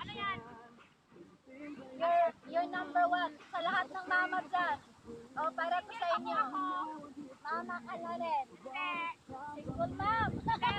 Ano yan? You're, you're number one. Sa lahat ng mama dyan. O, para to sa inyo. Mama ka na rin. Single mom.